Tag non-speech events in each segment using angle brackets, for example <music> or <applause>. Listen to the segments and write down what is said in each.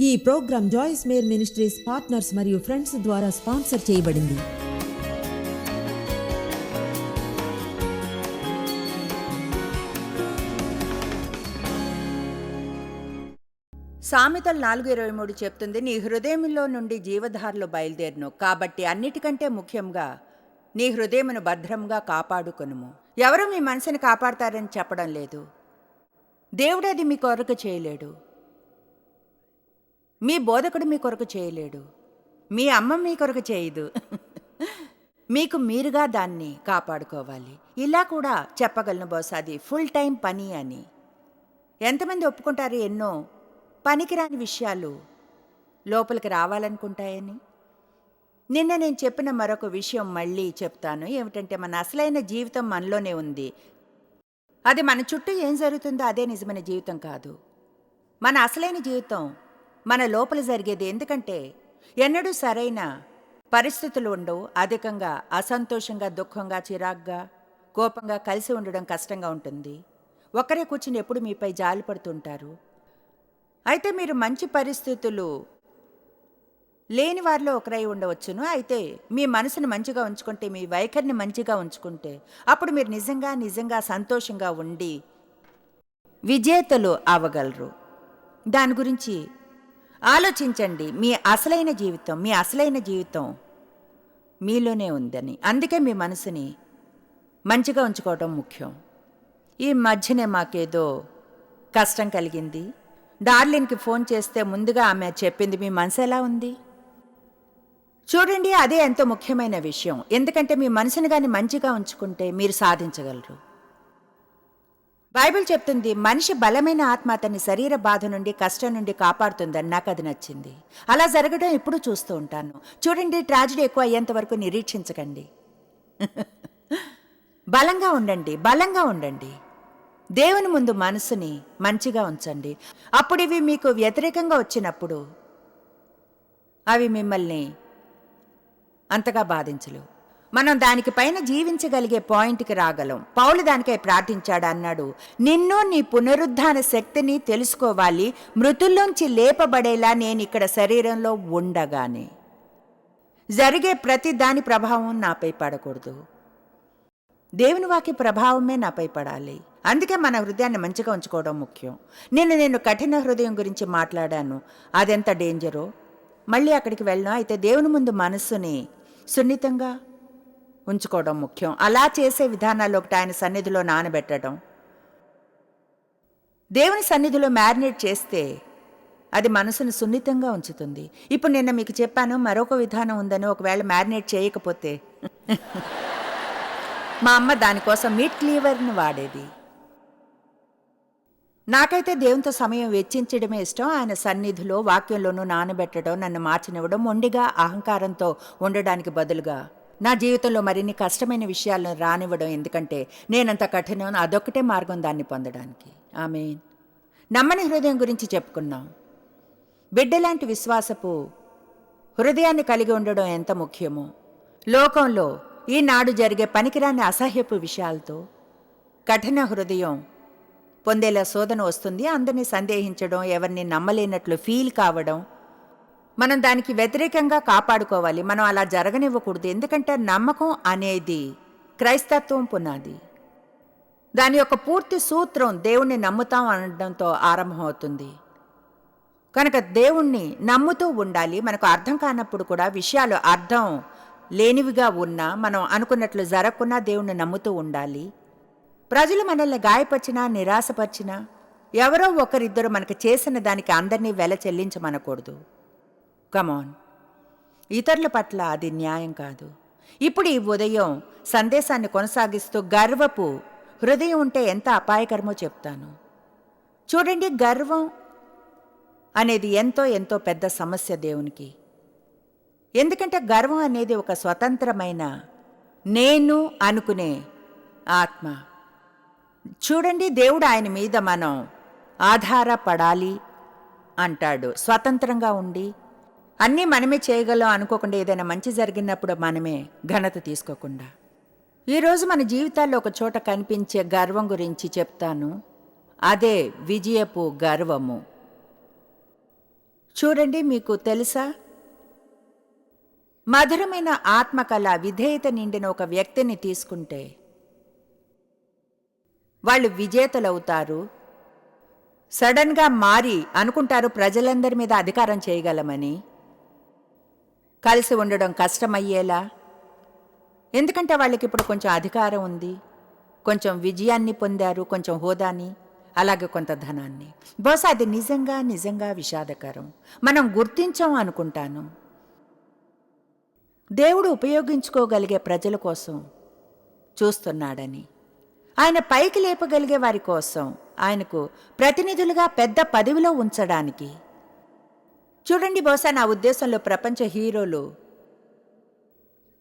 ఈ programme Joyce Meyer ministries partners మరియు friends ద్వారా స్పాన్సర్ చేయబడింది. సామెతలు నాలుగు ఇరవై మూడు చెప్తుంది నీ హృదయంలో నుండి జీవధారలు బయలుదేరును కాబట్టి అన్నిటికంటే ముఖ్యంగా నీ హృదయమును భద్రంగా కాపాడుకొనుము. ఎవరు మీ మనసుని కాపాడతారని చెప్పడం లేదు. దేవుడది మీ కొరకు చేయలేడు. మీ బోధకుడు మీ కొరకు చేయలేడు. మీ అమ్మ మీ కొరకు చేయదు. మీకు మీరుగా దాన్ని కాపాడుకోవాలి. ఇలా కూడా చెప్పగలను బహుశా అది ఫుల్ టైం పని అని. ఎంతమంది ఒప్పుకుంటారు ఎన్నో పనికిరాని విషయాలు లోపలికి రావాలనుకుంటాయని? నిన్న నేను చెప్పిన మరొక విషయం మళ్ళీ చెప్తాను. ఏమిటంటే మన అసలైన జీవితం మనలోనే ఉంది. అది మన చుట్టూ ఏం జరుగుతుందో అదే నిజమైన జీవితం కాదు. మన అసలైన జీవితం మన లోపల జరిగేది ఎందుకంటే ఎన్నడూ సరైన పరిస్థితులు ఉండవు. అధికంగా అసంతోషంగా దుఃఖంగా చిరాగ్గా కోపంగా కలిసి ఉండడం కష్టంగా ఉంటుంది. ఒకరే కూర్చుని ఎప్పుడు మీపై జాలి పడుతుంటారు. అయితే మీరు మంచి పరిస్థితులు లేని వారిలో ఒకరై ఉండవచ్చును. అయితే మీ మనసును మంచిగా ఉంచుకుంటే మీ వైఖరిని మంచిగా ఉంచుకుంటే అప్పుడు మీరు నిజంగా నిజంగా సంతోషంగా ఉండి విజేతలు అవ్వగలరు దాని గురించి ఆలోచించండి మీ అసలైన జీవితం మీ అసలైన జీవితం మీలోనే ఉందని. అందుకే మీ మనసుని మంచిగా ఉంచుకోవడం ముఖ్యం. ఈ మధ్యనే మాకేదో కష్టం కలిగింది. డార్లిన్కి ఫోన్ చేస్తే ముందుగా ఆమె చెప్పింది మీ మనసు ఎలా ఉంది? చూడండి అదే ఎంతో ముఖ్యమైన విషయం. ఎందుకంటే మీ మనసుని కానీ మంచిగా ఉంచుకుంటే మీరు సాధించగలరు. బైబిల్ చెప్తుంది మనిషి బలమైన ఆత్మ అతని శరీర బాధ నుండి కష్టం నుండి కాపాడుతుందని నాకు అది నచ్చింది. అలా జరగడం ఎప్పుడూ చూస్తూ ఉంటాను. చూడండి ట్రాజడీ ఎక్కువ అయ్యేంత వరకు నిరీక్షించకండి. <laughs> బలంగా ఉండండి బలంగా ఉండండి. దేవుని ముందు మనసుని మంచిగా ఉంచండి. అప్పుడు ఇవి మీకు వ్యతిరేకంగా వచ్చినప్పుడు అవి మిమ్మల్ని అంతగా బాధించలేవు. మనం దానికి పైన జీవించగలిగే పాయింట్కి రాగలం. పౌలు దానికై ప్రార్థించాడు అన్నాడు నిన్ను నీ పునరుద్ధాన శక్తిని తెలుసుకోవాలి. మృతుల్లోంచి లేపబడేలా నేను ఇక్కడ శరీరంలో ఉండగానే. జరిగే ప్రతి దాని ప్రభావం నాపై పడకూడదు. దేవుని వాక్య ప్రభావమే నాపై పడాలి. అందుకే మన హృదయాన్ని మంచిగా ఉంచుకోవడం ముఖ్యం. నేను నేను కఠిన హృదయం గురించి మాట్లాడాను. అదెంత డేంజరో? మళ్ళీ అక్కడికి వెళ్ళినా. అయితే దేవుని ముందు మనస్సుని సున్నితంగా ఉంచుకోవడం ముఖ్యం. అలా చేసే విధానాల్లో ఒకటి ఆయన సన్నిధిలో నానబెట్టడం. దేవుని సన్నిధిలో మ్యారినేట్ చేస్తే అది మనసును సున్నితంగా ఉంచుతుంది. ఇప్పుడు నిన్న మీకు చెప్పాను మరొక విధానం ఉందని ఒకవేళ మ్యారినేట్ చేయకపోతే మా అమ్మ దానికోసం మీట్ క్లీవర్ని వాడేది. నాకైతే దేవునితో సమయం వెచ్చించడమే ఇష్టం. ఆయన సన్నిధిలో వాక్యంలోనూ నానబెట్టడం నన్ను మార్చినివ్వడం మొండిగా అహంకారంతో ఉండడానికి బదులుగా నా జీవితంలో మరిన్ని కష్టమైన విషయాలను రానివ్వడం ఎందుకంటే నేనంత కఠినం అదొక్కటే మార్గం దాన్ని పొందడానికి. ఆమె నమ్మని హృదయం గురించి చెప్పుకున్నాం. బిడ్డలాంటి విశ్వాసపు హృదయాన్ని కలిగి ఉండడం ఎంత ముఖ్యమో లోకంలో ఈనాడు జరిగే పనికిరాని అసహ్యపు విషయాలతో కఠిన హృదయం పొందేలా శోధన వస్తుంది. అందరినీ సందేహించడం ఎవరిని నమ్మలేనట్లు ఫీల్ కావడం మనం దానికి వ్యతిరేకంగా కాపాడుకోవాలి. మనం అలా జరగనివ్వకూడదు. ఎందుకంటే నమ్మకం అనేది క్రైస్తత్వం పునాది. దాని యొక్క పూర్తి సూత్రం దేవుణ్ణి నమ్ముతాం అనడంతో ఆరంభమవుతుంది. కనుక దేవుణ్ణి నమ్ముతూ ఉండాలి. మనకు అర్థం కానప్పుడు కూడా విషయాలు అర్థం లేనివిగా ఉన్నా మనం అనుకున్నట్లు జరగకున్నా దేవుణ్ణి నమ్ముతూ ఉండాలి. ప్రజలు మనల్ని గాయపరిచినా నిరాశపరిచినా ఎవరో ఒకరిద్దరు మనకు చేసిన దానికి అందరినీ వెల చెల్లించమనకూడదు. కమాన్ ఇతరుల పట్ల అది న్యాయం కాదు. ఇప్పుడు ఈ ఉదయం సందేశాన్ని కొనసాగిస్తూ గర్వపు హృదయం ఉంటే ఎంత అపాయకరమో చెప్తాను. చూడండి గర్వం అనేది ఎంతో ఎంతో పెద్ద సమస్య దేవునికి. ఎందుకంటే గర్వం అనేది ఒక స్వతంత్రమైన నేను అనుకునే ఆత్మ. చూడండి దేవుడు ఆయన మీద మనం ఆధారపడాలి అంటాడు. స్వతంత్రంగా ఉండి అన్నీ మనమే చేయగలం అనుకోకుండా ఏదైనా మంచి జరిగినప్పుడు మనమే ఘనత తీసుకోకుండా. ఈరోజు మన జీవితాల్లో ఒక చోట కనిపించే గర్వం గురించి చెప్తాను. అదే విజయపు గర్వము. చూడండి మీకు తెలుసా? మధురమైన ఆత్మకళ విధేయత నిండిన ఒక వ్యక్తిని తీసుకుంటే వాళ్ళు విజేతలవుతారు. సడన్గా మారి అనుకుంటారు ప్రజలందరి మీద అధికారం చేయగలమని. కలిసి ఉండడం కష్టమయ్యేలా? ఎందుకంటే వాళ్ళకి ఇప్పుడు కొంచెం అధికారం ఉంది. కొంచెం విజయాన్ని పొందారు కొంచెం హోదాని అలాగే కొంత ధనాన్ని. బహుశా అది నిజంగా నిజంగా విషాదకరం. మనం గుర్తించాం అనుకుంటాను. దేవుడు ఉపయోగించుకోగలిగే ప్రజల కోసం చూస్తున్నాడని. ఆయన పైకి లేపగలిగే వారి కోసం ఆయనకు ప్రతినిధులుగా పెద్ద పదవిలో ఉంచడానికి చూడండి బహుశా నా ఉద్దేశంలో ప్రపంచ హీరోలు.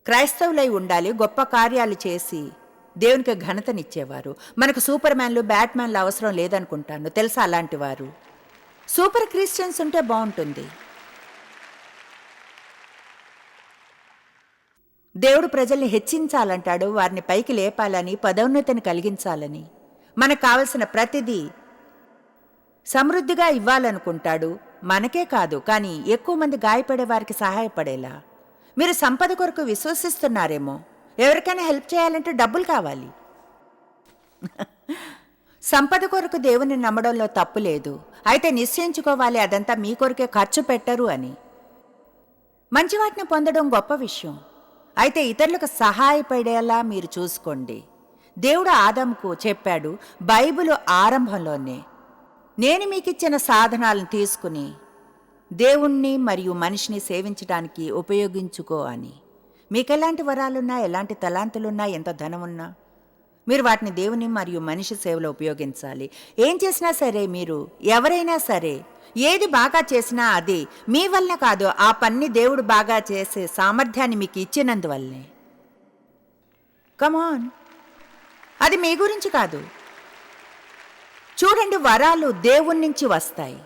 క్రైస్తవులై ఉండాలి గొప్ప కార్యాలు చేసి దేవునికి ఘనతనిచ్చేవారు. మనకు సూపర్ మ్యాన్లు బ్యాట్మ్యాన్లు అవసరం లేదనుకుంటాను. తెలుసా అలాంటి వారు? సూపర్ క్రిస్టియన్స్ ఉంటే బాగుంటుంది. దేవుడు ప్రజల్ని హెచ్చించాలంటాడు వారిని పైకి లేపాలని పదోన్నతిని కలిగించాలని. మనకు కావలసిన ప్రతిదీ సమృద్ధిగా ఇవ్వాలనుకుంటాడు. మనకే కాదు కానీ ఎక్కువ మంది గాయపడే వారికి సహాయపడేలా. మీరు సంపద కొరకు విశ్వసిస్తున్నారేమో. ఎవరికైనా హెల్ప్ చేయాలంటే డబ్బులు కావాలి. సంపద కొరకు దేవుని నమ్మడంలో తప్పు లేదు. అయితే నిశ్చయించుకోవాలి అదంతా మీ కొరకే ఖర్చు పెట్టరు అని. మంచి వాటిని పొందడం గొప్ప విషయం. అయితే ఇతరులకు సహాయపడేలా మీరు చూసుకోండి. దేవుడు ఆదంకు చెప్పాడు బైబిలు ఆరంభంలోనే. నేను మీకిచ్చిన సాధనాలను తీసుకుని దేవుణ్ణి మరియు మనిషిని సేవించడానికి ఉపయోగించుకో అని. మీకు ఎలాంటి వరాలున్నా ఎలాంటి తలాంతులున్నా ఎంత ధనమున్నా మీరు వాటిని దేవుని మరియు మనిషి సేవలో ఉపయోగించాలి. ఏం చేసినా సరే మీరు ఎవరైనా సరే ఏది బాగా చేసినా అది మీ వల్ల కాదు ఆ పన్ని దేవుడు బాగా చేసే సామర్థ్యాన్ని మీకు ఇచ్చినందువల్లనే కమాన్ అది మీ గురించి కాదు. చూడండి వరాలు దేవుని నుంచి వస్తాయి.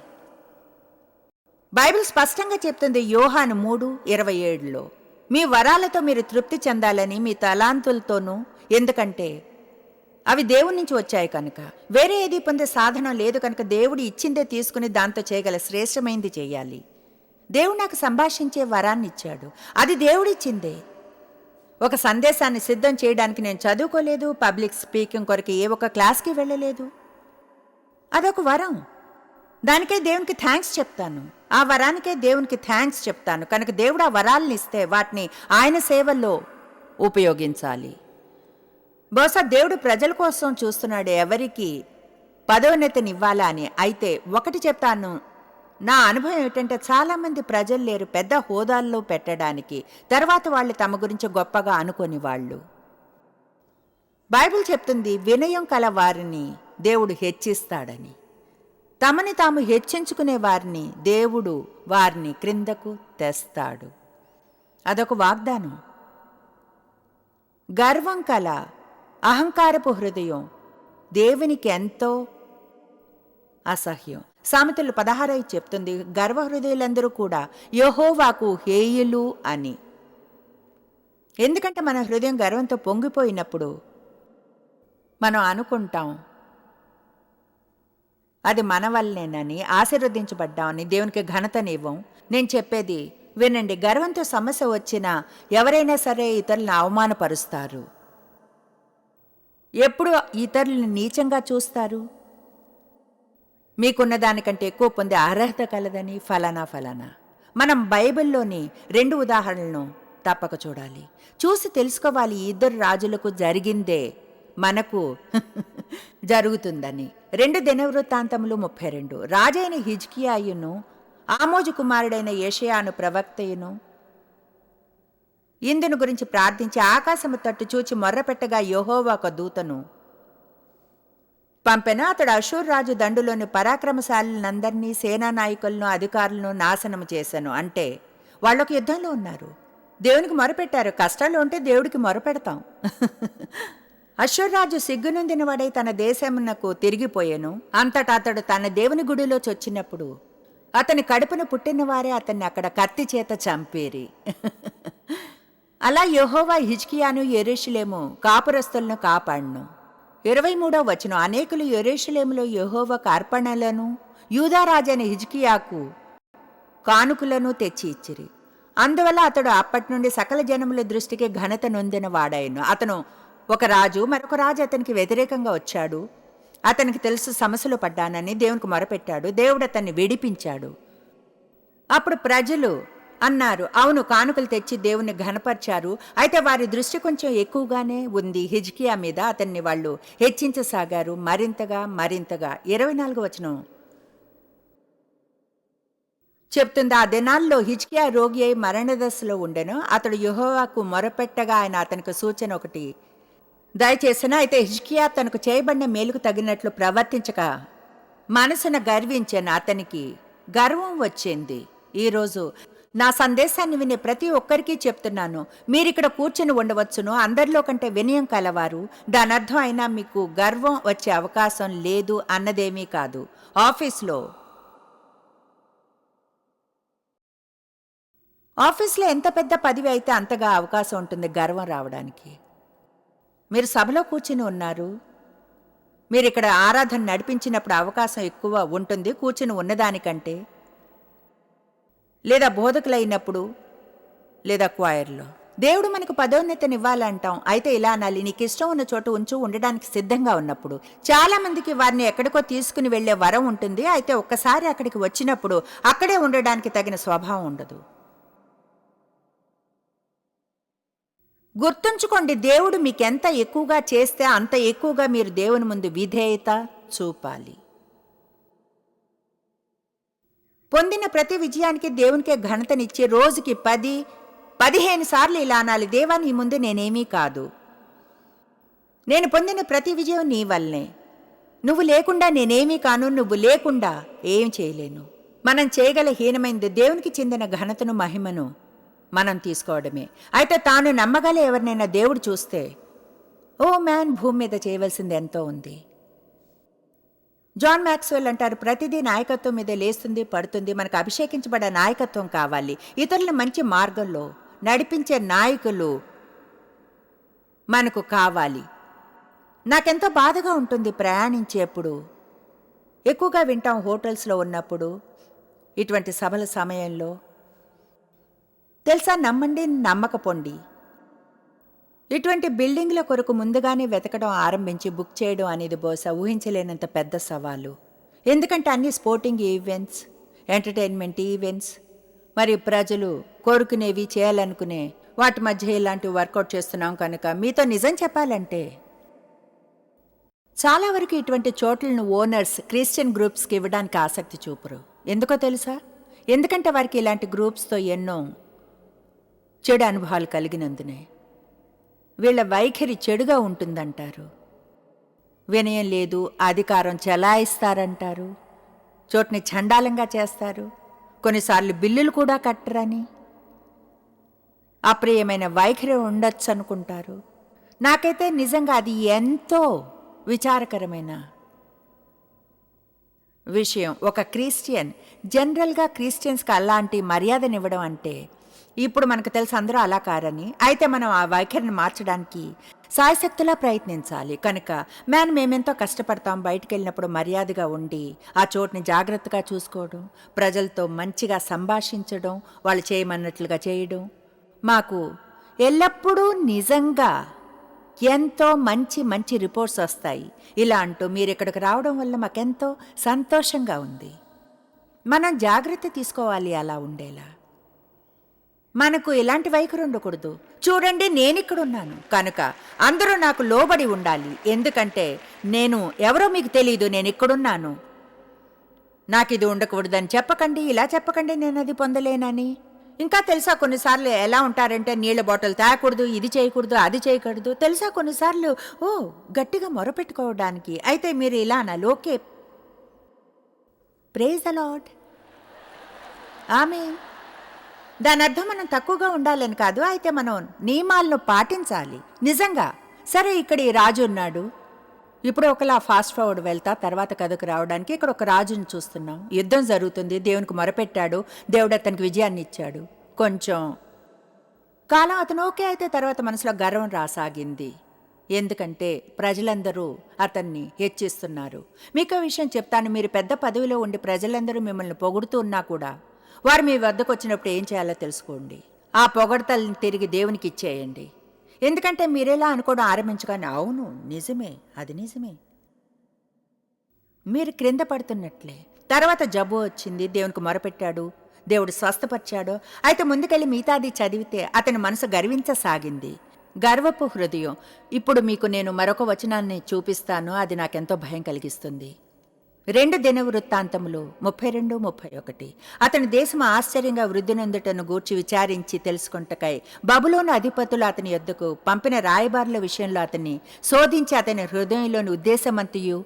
బైబిల్ స్పష్టంగా చెప్తుంది యోహాను మూడు ఇరవై ఏడులో మీ వరాలతో మీరు తృప్తి చెందాలని మీ తలాంతులతోనూ ఎందుకంటే అవి దేవుని నుంచి వచ్చాయి కనుక. వేరే ఏది పొందే సాధనం లేదు కనుక దేవుడు ఇచ్చిందే తీసుకుని దాంతో చేయగల శ్రేష్టమైంది చేయాలి. దేవుడు నాకు సంభాషించే వరాన్ని ఇచ్చాడు. అది దేవుడిచ్చిందే ఒక సందేశాన్ని సిద్ధం చేయడానికి నేను చదువుకోలేదు పబ్లిక్ స్పీకింగ్ కొరకు ఏ ఒక్క క్లాస్కి వెళ్ళలేదు. అదొక వరం. దానికే దేవునికి థ్యాంక్స్ చెప్తాను. ఆ వరానికే దేవునికి థ్యాంక్స్ చెప్తాను. కనుక దేవుడు ఆ వరాలను ఇస్తే వాటిని ఆయన సేవల్లో ఉపయోగించాలి. బహుశా దేవుడు ప్రజల కోసం చూస్తున్నాడు ఎవరికి పదోన్నతినివ్వాలా అని. అయితే ఒకటి చెప్తాను. నా అనుభవం ఏమిటంటే చాలామంది ప్రజలు లేరు పెద్ద హోదాల్లో పెట్టడానికి. తర్వాత వాళ్ళు తమ గురించి గొప్పగా అనుకొని వాళ్ళు. బైబిల్ చెప్తుంది వినయం కల వారిని దేవుడు హెచ్చిస్తాడని. తమని తాము హెచ్చించుకునే వారిని దేవుడు వారిని క్రిందకు తెస్తాడు. అదొక వాగ్దానం. గర్వం కల అహంకారపు హృదయం దేవునికి ఎంతో అసహ్యం. సామెతలు పదహారై చెప్తుంది గర్వహృదయులందరూ కూడా యహోవాకు హేయులు అని. ఎందుకంటే మన హృదయం గర్వంతో పొంగిపోయినప్పుడు మనం అనుకుంటాం అది మన వల్లనేనని ఆశీర్వదించబడ్డామని దేవునికి ఘనతనివ్వం. నేను చెప్పేది వినండి గర్వంతో సమస్య వచ్చినా ఎవరైనా సరే ఇతరులను అవమానపరుస్తారు. ఎప్పుడు ఇతరులను నీచంగా చూస్తారు? మీకున్న దానికంటే ఎక్కువ పొందే అర్హత కలదని ఫలానా ఫలానా. మనం బైబిల్లోని రెండు ఉదాహరణలను తప్పక చూడాలి. చూసి తెలుసుకోవాలి ఇద్దరు రాజులకు జరిగిందే మనకు జరుగుతుందని. రెండు దినవృత్తాంతములు ముప్పై రెండు రాజైన హిజ్కియాయును ఆమోజు కుమారుడైన యషయాను ప్రవక్తయును ఇందును గురించి ప్రార్థించి ఆకాశము తట్టు చూచి మొర్రపెట్టగా యెహోవా ఒక దూతను పంపెన. అతడు అశూర్ రాజు దండులోని పరాక్రమశాలందరినీ సేనా నాయకులను అధికారులను నాశనము చేశాను అంటే వాళ్ళొక యుద్ధంలో ఉన్నారు. దేవునికి మొరపెట్టారు. కష్టాలు ఉంటే దేవుడికి మొరపెడతాం. అశ్వరాజు సిగ్గునొందిన వాడై తన దేశమునకు తిరిగిపోయాను. అంతటా అతడు తన దేవుని గుడిలో చొచ్చినప్పుడు అతని కడుపున పుట్టినవారే అతన్ని అక్కడ కత్తి చేత చంపేరి. అలా యెహోవా హిజ్కియాను ఎరేషులేము కాపురస్తులను కాపాడును. ఇరవై మూడో వచనం అనేకులు ఎరేషులేములో యెహోవా అర్పణలను యూదారాజైన హిజ్కియాకు కానుకలను తెచ్చి ఇచ్చిరి. అందువల్ల అతడు అప్పటి నుండి సకల జనముల దృష్టికి ఘనత నొందిన వాడాయను అతను ఒక రాజు మరొక రాజు అతనికి వ్యతిరేకంగా వచ్చాడు. అతనికి తెలుసు సమస్యలు పడ్డానని దేవునికి మొరపెట్టాడు. దేవుడు అతన్ని విడిపించాడు. అప్పుడు ప్రజలు అన్నారు అవును కానుకలు తెచ్చి దేవుణ్ణి ఘనపరిచారు. అయితే వారి దృష్టి కొంచెం ఎక్కువగానే ఉంది. హిజ్కియా మీద అతన్ని వాళ్ళు హెచ్చించసాగారు. మరింతగా మరింతగా. ఇరవై నాలుగు వచనం. చెప్తుంది ఆ దినాల్లో హిజ్కియా రోగి అయి మరణదశలో ఉండెను. అతడు యుహోవాకు మొరపెట్టగా ఆయన అతనికి సూచన ఒకటి. దయచేసిన అయితే హిజ్కియా తనకు చేయబడిన మేలుకు తగినట్లు ప్రవర్తించక మనసున గర్వించాను అతనికి గర్వం వచ్చింది. ఈరోజు నా సందేశాన్ని వినే ప్రతి ఒక్కరికి చెప్తున్నాను. మీరిక్కడ కూర్చుని ఉండవచ్చును. అందరిలో కంటే వినయం కలవారు. దాని అర్థం అయినా మీకు గర్వం వచ్చే అవకాశం లేదు అన్నదేమీ కాదు. ఆఫీస్లో ఆఫీస్లో ఎంత పెద్ద పదవి అయితే అంతగా అవకాశం ఉంటుంది గర్వం రావడానికి. మీరు సభలో కూర్చుని ఉన్నారు. మీరు ఇక్కడ ఆరాధన నడిపించినప్పుడు అవకాశం ఎక్కువ ఉంటుంది కూర్చుని ఉన్నదానికంటే. లేదా బోధకులైనప్పుడు లేదా క్వాయర్లో దేవుడు మనకు పదోన్నతినివ్వాలంటాం. అయితే ఇలా అనాలి. నీకు ఇష్టం ఉన్న చోట ఉంచు ఉండడానికి సిద్ధంగా ఉన్నప్పుడు. చాలామందికి వారిని ఎక్కడికో తీసుకుని వెళ్ళే వరం ఉంటుంది. అయితే ఒక్కసారి అక్కడికి వచ్చినప్పుడు అక్కడే ఉండడానికి తగిన స్వభావం ఉండదు. గుర్తుంచుకోండి దేవుడు మీకెంత ఎక్కువగా చేస్తే అంత ఎక్కువగా మీరు దేవుని ముందు విధేయత చూపాలి. పొందిన ప్రతి విజయానికి దేవునికే ఘనతనిచ్చి రోజుకి పది పదిహేను సార్లు ఇలా అనాలి దేవా నీ ముందు నేనేమీ కాదు. నేను పొందిన ప్రతి విజయం నీ వల్లనే. నువ్వు లేకుండా నేనేమీ కాను నువ్వు లేకుండా ఏం చేయలేను. మనం చేయగల హీనమైంది దేవునికి చెందిన ఘనతను మహిమను మనం తీసుకోవడమే. అయితే తాను నమ్మగల ఎవరినైనా దేవుడు చూస్తే ఓ మ్యాన్ భూమి మీద చేయవలసింది ఎంతో ఉంది. జాన్ మ్యాక్స్వెల్ అంటారు ప్రతిదీ నాయకత్వం మీద లేస్తుంది పడుతుంది మనకు అభిషేకించబడే నాయకత్వం కావాలి. ఇతరులను మంచి మార్గంలో నడిపించే నాయకులు మనకు కావాలి. నాకెంతో బాధగా ఉంటుంది ప్రయాణించేప్పుడు. ఎక్కువగా వింటాం హోటల్స్లో ఉన్నప్పుడు ఇటువంటి సభల సమయంలో తెలుసా నమ్మండి నమ్మకపోండి. ఇటువంటి బిల్డింగ్ల కొరకు ముందుగానే వెతకడం ఆరంభించి బుక్ చేయడం అనేది బహుశా ఊహించలేనంత పెద్ద సవాలు. ఎందుకంటే అన్ని స్పోర్టింగ్ ఈవెంట్స్ ఎంటర్టైన్మెంట్ ఈవెంట్స్ మరియు ప్రజలు కోరుకునేవి చేయాలనుకునే వాటి మధ్య ఇలాంటి వర్కౌట్ చేస్తున్నాం కనుక మీతో నిజం చెప్పాలంటే చాలా వరకు ఇటువంటి చోట్లను ఓనర్స్ క్రిస్టియన్ గ్రూప్స్కి ఇవ్వడానికి ఆసక్తి చూపరు. ఎందుకో తెలుసా? ఎందుకంటే వారికి ఇలాంటి గ్రూప్స్తో ఎన్నో చెడు అనుభవాలు కలిగినందునే. వీళ్ళ వైఖరి చెడుగా ఉంటుందంటారు. వినయం లేదు అధికారం చెలాయిస్తారంటారు. చోటుని చండాలంగా చేస్తారు. కొన్నిసార్లు బిల్లులు కూడా కట్టరని. అప్రియమైన వైఖరి ఉండొచ్చు అనుకుంటారు నాకైతే నిజంగా అది ఎంతో విచారకరమైన విషయం. ఒక క్రిస్టియన్ జనరల్గా క్రిస్టియన్స్కి అలాంటి మర్యాదనివ్వడం అంటే ఇప్పుడు మనకు తెలుసు అందరూ అలా కారని. అయితే మనం ఆ వైఖరిని మార్చడానికి సాయశక్తులా ప్రయత్నించాలి. కనుక మ్యాన్ మేమెంతో కష్టపడతాం బయటికి వెళ్ళినప్పుడు మర్యాదగా ఉండి ఆ చోటుని జాగ్రత్తగా చూసుకోవడం ప్రజలతో మంచిగా సంభాషించడం వాళ్ళు చేయమన్నట్లుగా చేయడం. మాకు ఎల్లప్పుడూ నిజంగా ఎంతో మంచి మంచి రిపోర్ట్స్ వస్తాయి. ఇలా అంటూ మీరు ఇక్కడికి రావడం వల్ల మాకెంతో సంతోషంగా ఉంది. మనం జాగ్రత్త తీసుకోవాలి అలా ఉండేలా. మనకు ఇలాంటి వైఖరి ఉండకూడదు. చూడండి నేను ఇక్కడ ఉన్నాను కనుక అందరూ నాకు లోబడి ఉండాలి. ఎందుకంటే నేను ఎవరో మీకు తెలియదు నేను ఇక్కడున్నాను నాకు ఇది ఉండకూడదని చెప్పకండి ఇలా చెప్పకండి నేను అది పొందలేనని. ఇంకా తెలుసా కొన్నిసార్లు ఎలా ఉంటారంటే నీళ్ళ బాటిల్ తాగకూడదు ఇది చేయకూడదు అది చేయకూడదు. తెలుసా కొన్నిసార్లు ఓ గట్టిగా మొరపెట్టుకోవడానికి. అయితే మీరు ఇలా అనాలి ఓకే. ప్రేజ్ అలాట్ ఆమె దాని అర్థం మనం తక్కువగా ఉండాలని కాదు అయితే మనం నియమాలను పాటించాలి. నిజంగా. సరే ఇక్కడ ఈ రాజు ఉన్నాడు. ఇప్పుడు ఒకలా ఫాస్ట్ ఫార్వర్డ్ వెళ్తా తర్వాత కథకు రావడానికి ఇక్కడ ఒక రాజుని చూస్తున్నాం. యుద్ధం జరుగుతుంది దేవునికి మొరపెట్టాడు దేవుడు అతనికి విజయాన్ని ఇచ్చాడు. కొంచెం కాలం అతను ఓకే అయితే తర్వాత మనసులో గర్వం రాసాగింది. ఎందుకంటే ప్రజలందరూ అతన్ని హెచ్చిస్తున్నారు. మీకు విషయం చెప్తాను మీరు పెద్ద పదవిలో ఉండి ప్రజలందరూ మిమ్మల్ని పొగుడుతూ ఉన్నా కూడా వారు మీ వద్దకు వచ్చినప్పుడు ఏం చేయాలో తెలుసుకోండి. ఆ పొగడతల్ని తిరిగి దేవునికి ఇచ్చేయండి. ఎందుకంటే మీరెలా అనుకోవడం ఆరంభించగానే అవును నిజమే అది నిజమే. మీరు క్రింద పడుతున్నట్లే. తర్వాత జబ్బు వచ్చింది దేవునికి మొరపెట్టాడు దేవుడు స్వస్థపరిచాడు. అయితే ముందుకెళ్ళి మిగతాది చదివితే అతని మనసు గర్వించసాగింది. గర్వపు హృదయం. ఇప్పుడు మీకు నేను మరొక వచనాన్ని చూపిస్తాను అది నాకెంతో భయం కలిగిస్తుంది. రెండు దిన వృత్తాంతములు ముప్పై రెండు ముప్పై ఒకటి అతని దేశం ఆశ్చర్యంగా వృద్ధినందుటను గూర్చి విచారించి తెలుసుకుంటకై బబులోని అధిపతులు అతని యొద్దకు పంపిన రాయబారుల విషయంలో అతన్ని శోధించి అతని హృదయంలోని ఉద్దేశమంతయు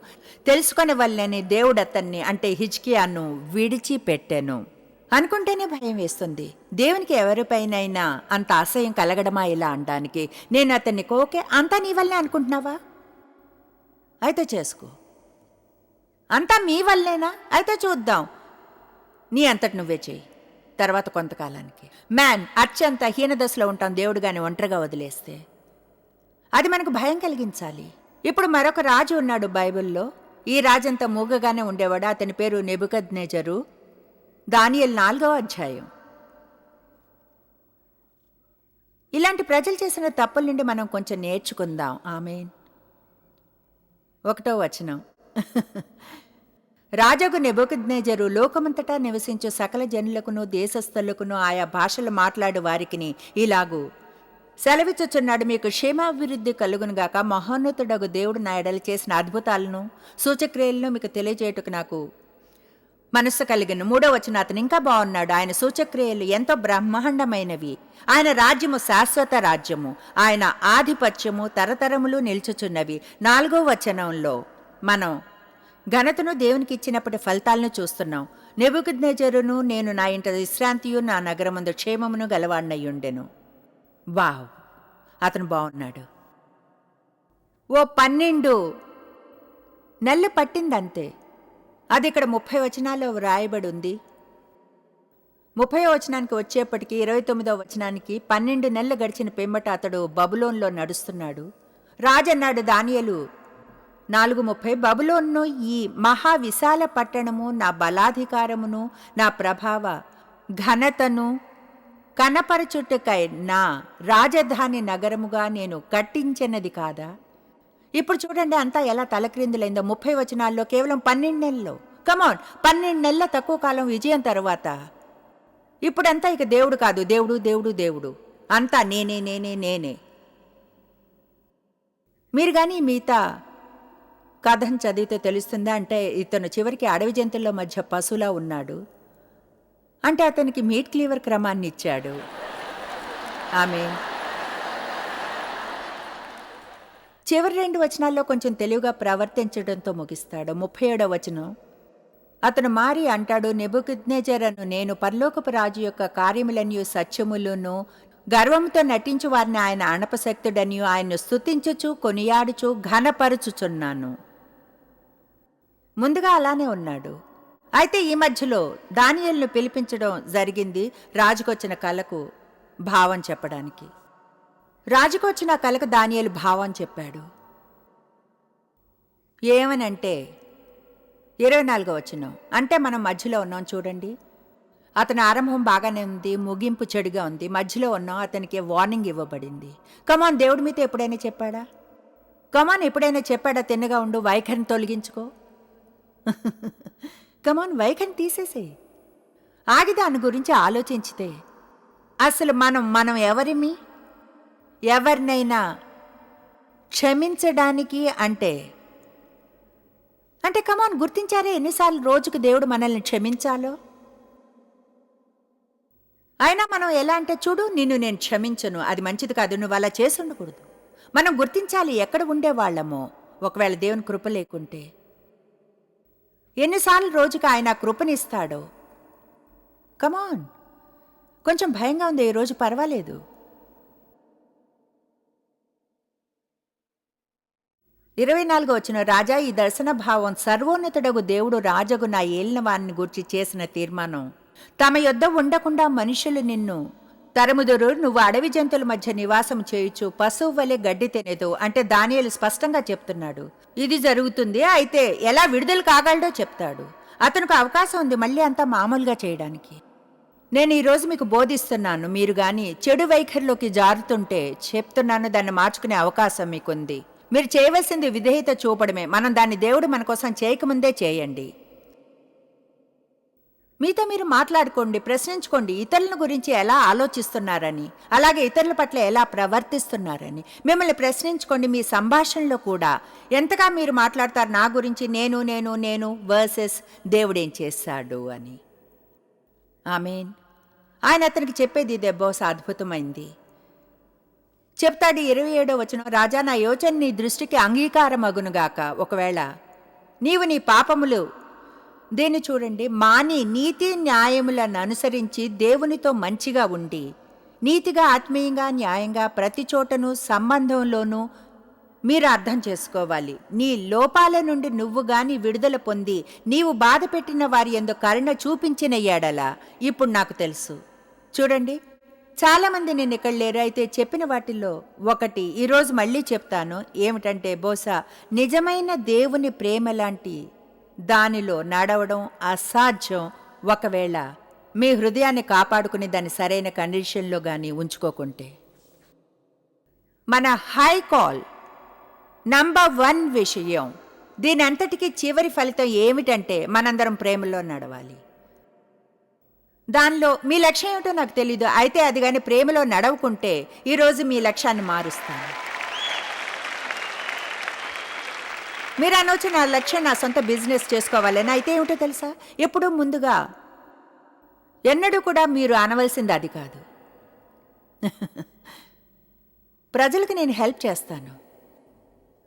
తెలుసుకొని వల్లని దేవుడు అతన్ని అంటే హిజ్కియాను విడిచిపెట్టాను. అనుకుంటేనే భయం వేస్తుంది. దేవునికి ఎవరిపైనైనా అంత అసహ్యం కలగడమా ఇలా అనడానికి నేను అతన్ని కోకే అంతా నీ వల్లే అనుకుంటున్నావా? అయితే చేసుకో. అంతా మీ వల్లేనా? అయితే చూద్దాం. నీ అంతటి నువ్వే చేయి తర్వాత కొంతకాలానికి. మ్యాన్ అత్యంత హీనదశలో ఉంటాం దేవుడుగాని ఒంటరిగా వదిలేస్తే. అది మనకు భయం కలిగించాలి. ఇప్పుడు మరొక రాజు ఉన్నాడు బైబిల్లో. ఈ రాజంతా మూగగానే ఉండేవాడు. అతని పేరు నెబుకద్నేజరు. దానియల్ నాలుగవ అధ్యాయం. ఇలాంటి ప్రజలు చేసిన తప్పుల నుండి మనం కొంచెం నేర్చుకుందాం. ఆమె ఒకటో వచనం. రాజగు నెబుకద్నేజరు లోకమంతటా నివసించు సకల జనులకును దేశస్థులకును ఆయా భాషలు మాట్లాడు వారికిని ఇలాగు. సెలవిచ్చుచున్నాడు మీకు క్షేమాభివృద్ధి కలుగునుగాక మహోన్నతుడగు దేవుడు నాయడలు చేసిన అద్భుతాలను సూచక్రియలను మీకు తెలియజేయటకు నాకు మనస్సు కలిగిన. మూడో వచ్చిన అతను ఇంకా బాగున్నాడు. ఆయన సూచక్రియలు ఎంతో బ్రహ్మాండమైనవి. ఆయన రాజ్యము శాశ్వత రాజ్యము. ఆయన ఆధిపత్యము తరతరములు నిల్చుచున్నవి. నాలుగో వచనంలో మనం ఘనతను దేవునికి ఇచ్చినప్పటి ఫలితాలను చూస్తున్నాం. నెబుకుద్నెజరును నేను నా ఇంట విశ్రాంతియు నా నగరమందు క్షేమమును గలవాడినయ్యుండెను. వావ్! అతను బాగున్నాడు ఓ పన్నెండు నెలలు పట్టిందంతే. అది ఇక్కడ ముప్పై వచనాల్లో వ్రాయబడి ఉంది ముప్పై వచనానికి వచ్చేప్పటికి ఇరవై తొమ్మిదో వచనానికి పన్నెండు నెలలు గడిచిన పెంబట అతడు బబులోన్లో నడుస్తున్నాడు. రాజన్నాడు దానియలు నాలుగు ముప్పై బబులోన్ను ఈ మహావిశాల పట్టణము నా బలాధికారమును నా ప్రభావ ఘనతను కనపరచుటకై నా రాజధాని నగరముగా నేను కట్టించినది కాదా? ఇప్పుడు చూడండి అంతా ఎలా తలక్రిందులైందో ముప్పై వచనాల్లో కేవలం పన్నెండు నెలలు కమాన్ పన్నెండు నెలల తక్కువ కాలం విజయం తర్వాత. ఇప్పుడంతా ఇక దేవుడు కాదు దేవుడు దేవుడు దేవుడు. అంతా నేనే నేనే నేనే. మీరు కానీ మిగతా కథను చదివితే తెలుస్తుందా అంటే ఇతను చివరికి అడవి జంతువుల మధ్య పశువులా ఉన్నాడు. అంటే అతనికి మీట్ క్లీవర్ క్రమాన్ని ఇచ్చాడు. ఆమె చివరి రెండు వచనాల్లో కొంచెం తెలివిగా ప్రవర్తించడంతో ముగిస్తాడు. ముప్పై ఏడవ వచనం. అతను మారి అంటాడు నెబుకిద్నేజరను నేను పరలోకపు రాజు యొక్క కార్యములనియు సత్యములను గర్వంతో నటించు వారిని ఆయన అణపశక్తుడనియు ఆయన్ను స్థుతించుచు కొనియాడుచు ఘనపరుచుచున్నాను. ముందుగా అలానే ఉన్నాడు. అయితే ఈ మధ్యలో దానియల్ను పిలిపించడం జరిగింది రాజుకొచ్చిన కళకు భావం చెప్పడానికి. రాజుకొచ్చిన కళకు దానియలు భావం చెప్పాడు. ఏమనంటే ఇరవై నాలుగో వచ్చిన అంటే మనం మధ్యలో ఉన్నాం చూడండి. అతని ఆరంభం బాగానే ఉంది ముగింపు చెడుగా ఉంది. మధ్యలో ఉన్నాం అతనికి వార్నింగ్ ఇవ్వబడింది. కమాన్ దేవుడి మీతో ఎప్పుడైనా చెప్పాడా? కమాన్ ఎప్పుడైనా చెప్పాడా? తిన్నగా ఉండు వైఖరిని తొలగించుకో. <laughs> కమాన్ వైఖరిని తీసేసే ఆగి దాని గురించి ఆలోచించితే అసలు మనం మనం ఎవరిమి? ఎవరినైనా క్షమించడానికి అంటే అంటే కమాన్ గుర్తించారే ఎన్నిసార్లు రోజుకు దేవుడు మనల్ని క్షమించాలో? అయినా మనం ఎలా అంటే చూడు నిన్ను నేను క్షమించను అది మంచిది కాదు నువ్వు అలా చేసి ఉండకూడదు. మనం గుర్తించాలి ఎక్కడ ఉండేవాళ్ళమో ఒకవేళ దేవుని కృప లేకుంటే. ఎన్నిసార్లు రోజుకి ఆయన కృపనిస్తాడో? కమాన్ కొంచెం భయంగా ఉంది ఈ రోజు పర్వాలేదు. ఇరవై నాలుగు వచ్చిన రాజా ఈ దర్శన భావం సర్వోన్నతుడగు దేవుడు రాజగు నా ఏలిన వారిని గూర్చి చేసిన తీర్మానం. తమ యొద్ద ఉండకుండా మనుషులు నిన్ను తరముదురు నువ్వు అడవి జంతువుల మధ్య నివాసం చేయుచు పశువు వలె గడ్డి తినేదు అంటే దానియలు స్పష్టంగా చెప్తున్నాడు. ఇది జరుగుతుంది అయితే ఎలా విడుదల కాగలడో చెప్తాడు. అతనికి అవకాశం ఉంది మళ్ళీ అంతా మామూలుగా చేయడానికి. నేను ఈరోజు మీకు బోధిస్తున్నాను మీరు గాని చెడు వైఖరిలోకి జారుతుంటే చెప్తున్నాను దాన్ని మార్చుకునే అవకాశం మీకుంది. మీరు చేయవలసింది విధేయత చూపడమే. మనం దాన్ని దేవుడు మన కోసం చేయకముందే చేయండి. మీతో మీరు మాట్లాడుకోండి ప్రశ్నించుకోండి ఇతరుల గురించి ఎలా ఆలోచిస్తున్నారని అలాగే ఇతరుల పట్ల ఎలా ప్రవర్తిస్తున్నారని. మిమ్మల్ని ప్రశ్నించుకోండి మీ సంభాషణలో కూడా. ఎంతగా మీరు మాట్లాడతారు నా గురించి నేను నేను నేను వర్సెస్ దేవుడేం చేశాడు అని. ఆమెన్. ఆయన అతనికి చెప్పేది ఇదే బహుశా అద్భుతమైంది. చెప్తాడు ఇరవై ఏడో వచనం రాజా నా యోచన నీ దృష్టికి అంగీకారమగునుగాక. ఒకవేళ నీవు నీ పాపములు దీన్ని చూడండి? మాని నీతి న్యాయములను అనుసరించి దేవునితో మంచిగా ఉండి నీతిగా ఆత్మీయంగా న్యాయంగా ప్రతి చోటను సంబంధంలోనూ మీరు అర్థం చేసుకోవాలి. నీ లోపాల నుండి నువ్వు గాని విడుదల పొంది నీవు బాధ పెట్టిన వారి ఎందు కరుణ చూపించిన ఏడలా ఇప్పుడు నాకు తెలుసు. చూడండి చాలామంది నేను ఇక్కడ లేరు. అయితే చెప్పిన వాటిల్లో ఒకటి ఈరోజు మళ్ళీ చెప్తాను. ఏమిటంటే బహుశా నిజమైన దేవుని ప్రేమ లాంటి దానిలో నడవడం అసాధ్యం. ఒకవేళ మీ హృదయాన్ని కాపాడుకుని దాన్ని సరైన కండిషన్లో కానీ ఉంచుకోకుంటే. మన హై కాల్ నంబర్ వన్ విషయం. దీని అంతటికీ చివరి ఫలితం ఏమిటంటే మనందరం ప్రేమలో నడవాలి. దానిలో మీ లక్ష్యం ఏమిటో నాకు తెలీదు. అయితే అది కానీ ప్రేమలో నడవకుంటే ఈరోజు మీ లక్ష్యాన్ని మారుస్తాను. మీరు అనొచ్చు నా లక్ష్యం నా సొంత బిజినెస్ చేసుకోవాలని అయితే ఏమిటో తెలుసా? ఎప్పుడూ ముందుగా ఎన్నడూ కూడా మీరు అనవలసింది అది కాదు. ప్రజలకు నేను హెల్ప్ చేస్తాను.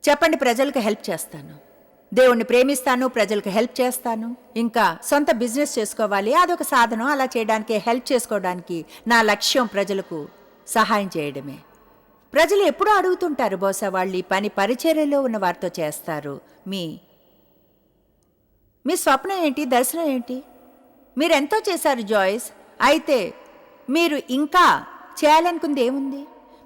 చెప్పండి ప్రజలకు హెల్ప్ చేస్తాను. దేవుణ్ణి ప్రేమిస్తాను ప్రజలకు హెల్ప్ చేస్తాను. ఇంకా సొంత బిజినెస్ చేసుకోవాలి అదొక సాధనం. అలా చేయడానికి హెల్ప్ చేసుకోవడానికి నా లక్ష్యం ప్రజలకు సహాయం చేయడమే. ప్రజలు ఎప్పుడూ అడుగుతుంటారు బహుశా వాళ్ళు ఈ పని పరిచర్యలో ఉన్న వారితో చేస్తారు. మీ మీ స్వప్నం ఏంటి? దర్శనం ఏంటి? మీరెంతో చేశారు జాయిస్? అయితే మీరు ఇంకా చేయాలనుకుంది ఏముంది?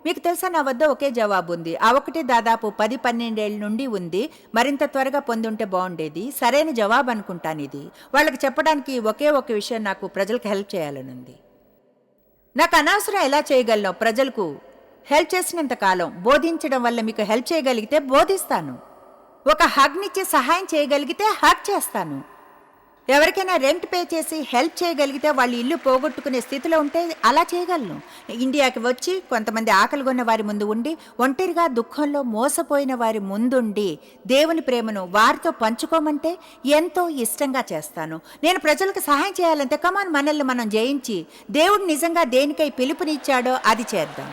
మీకు తెలుసా నా వద్ద ఒకే జవాబు ఉంది. ఆ ఒకటి దాదాపు పది పన్నెండేళ్ళ నుండి ఉంది. మరింత త్వరగా పొందుంటే బాగుండేది. సరైన జవాబు అనుకుంటాను ఇది. వాళ్ళకి చెప్పడానికి ఒకే ఒక విషయం నాకు ప్రజలకు హెల్ప్ చేయాలని ఉంది నాకు అనవసరం ఎలా చేయగలను ప్రజలకు హెల్ప్ చేసినంతకాలం బోధించడం వల్ల మీకు హెల్ప్ చేయగలిగితే బోధిస్తాను. ఒక హగ్నిచ్చి సహాయం చేయగలిగితే హగ్ చేస్తాను. ఎవరికైనా రెంట్ పే చేసి హెల్ప్ చేయగలిగితే వాళ్ళు ఇల్లు పోగొట్టుకునే స్థితిలో ఉంటే అలా చేయగలను. ఇండియాకి వచ్చి కొంతమంది ఆకలిగొన్న వారి ముందు ఉండి ఒంటరిగా దుఃఖంలో మోసపోయిన వారి ముందుండి దేవుని ప్రేమను వారితో పంచుకోమంటే ఎంతో ఇష్టంగా చేస్తాను. నేను ప్రజలకు సహాయం చేయాలంటే కమాన్ మనల్ని మనం జయించి దేవుడు నిజంగా దేనికై పిలుపునిచ్చాడో అది చేద్దాం.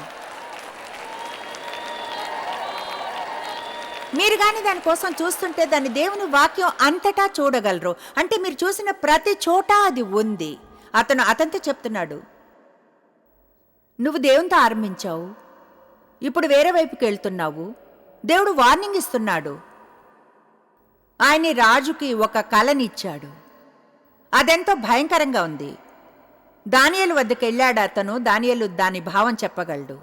మీరు కానీ దానికోసం చూస్తుంటే దాని దేవుని వాక్యం అంతటా చూడగలరు. అంటే మీరు చూసిన ప్రతి చోట అది ఉంది. అతను అతనితో చెప్తున్నాడు. నువ్వు దేవునితో ఆరంభించావు. ఇప్పుడు వేరే వైపుకి వెళ్తున్నావు. దేవుడు వార్నింగ్ ఇస్తున్నాడు. ఆయన్ని రాజుకి ఒక కలనిచ్చాడు. అదెంతో భయంకరంగా ఉంది. దానియలు వద్దకు వెళ్ళాడు అతను. దానియలు దాని భావం చెప్పగలడు.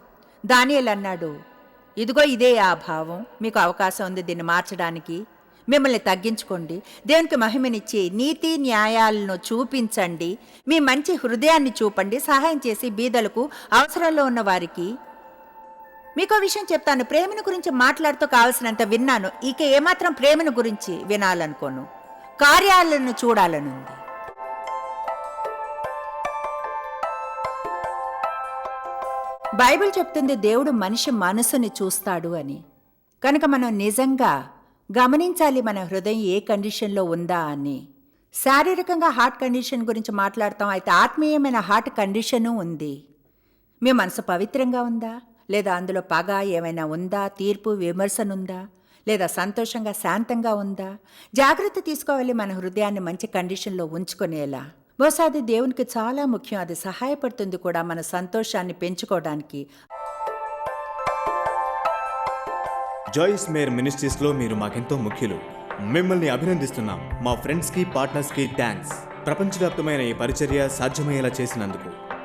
దానియలు అన్నాడు ఇదిగో ఇదే ఆ భావం. మీకు అవకాశం ఉంది దీన్ని మార్చడానికి. మిమ్మల్ని తగ్గించుకోండి. దేవునికి మహిమనిచ్చి నీతి న్యాయాలను చూపించండి. మీ మంచి హృదయాన్ని చూపండి. సహాయం చేసి బీదలకు అవసరంలో ఉన్న వారికి. మీకో విషయం చెప్తాను. ప్రేమను గురించి మాట్లాడుతూ కావలసినంత విన్నాను. ఇక ఏమాత్రం ప్రేమను గురించి వినాలనుకోను. కార్యాలను చూడాలనుంది. బైబిల్ చెప్తుంది దేవుడు మనిషి మనసుని చూస్తాడు అని. కనుక మనం నిజంగా గమనించాలి మన హృదయం ఏ కండిషన్లో ఉందా అని. శారీరకంగా హార్ట్ కండిషన్ గురించి మాట్లాడతాం అయితే ఆత్మీయమైన హార్ట్ కండిషను ఉంది. మీ మనసు పవిత్రంగా ఉందా? లేదా అందులో పగ ఏమైనా ఉందా? తీర్పు విమర్శనుందా? లేదా సంతోషంగా శాంతంగా ఉందా? జాగ్రత్త తీసుకోవాలి మన హృదయాన్ని మంచి కండిషన్లో ఉంచుకునేలా. బహుశా అది దేవునికి చాలా ముఖ్యం. అది సహాయపడుతుంది కూడా మన సంతోషాన్ని పెంచుకోవడానికి. జాయిస్ మేర్ మినిస్ట్రీస్లో మీరు మాకెంతో ముఖ్యులు. మిమ్మల్ని అభినందిస్తున్నాం. మా ఫ్రెండ్స్కి పార్ట్నర్స్కి థ్యాంక్స్ ప్రపంచవ్యాప్తమైన ఈ పరిచర్య సాధ్యమయ్యేలా చేసినందుకు.